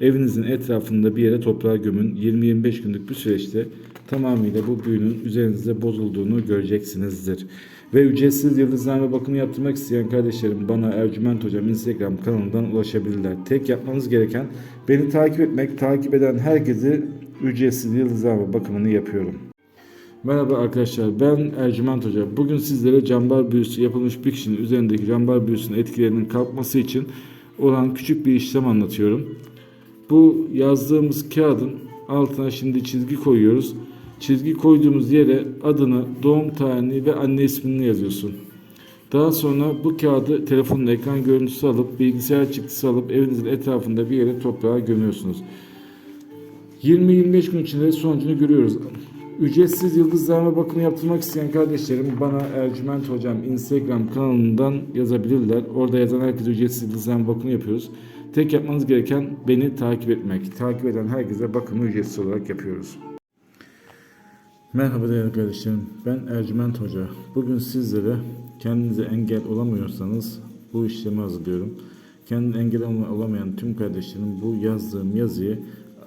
evinizin etrafında bir yere toprağa gömün. 20-25 günlük bir süreçte tamamıyla bu büyünün üzerinizde bozulduğunu göreceksinizdir. Ve ücretsiz yıldızlama bakımı yaptırmak isteyen kardeşlerim bana Ercüment Hocam Instagram kanalından ulaşabilirler. Tek yapmanız gereken beni takip etmek, takip eden herkese ücretsiz yıldızlama bakımını yapıyorum. Merhaba arkadaşlar ben Ercüment Hoca. Bugün sizlere cambar büyüsü yapılmış bir kişinin üzerindeki cambar büyüsünün etkilerinin kalkması için olan küçük bir işlem anlatıyorum. Bu yazdığımız kağıdın altına şimdi çizgi koyuyoruz. Çizgi koyduğumuz yere adını, doğum tarihini ve anne ismini yazıyorsun. Daha sonra bu kağıdı telefonun ekran görüntüsü alıp bilgisayar çıktısı alıp evinizin etrafında bir yere toprağa gömüyorsunuz. 20-25 gün içinde sonucunu görüyoruz. Ücretsiz yıldızlama bakımı yaptırmak isteyen kardeşlerim bana Ercüment Hocam Instagram kanalından yazabilirler. Orada yazan herkese ücretsiz yıldızlama bakımı yapıyoruz. Tek yapmanız gereken beni takip etmek. Takip eden herkese bakımı ücretsiz olarak yapıyoruz. Merhaba değerli kardeşlerim. Ben Ercüment Hoca. Bugün sizlere kendinize engel olamıyorsanız bu işlemi hazırlıyorum. Kendine engel olamayan tüm kardeşlerim bu yazdığım yazıyı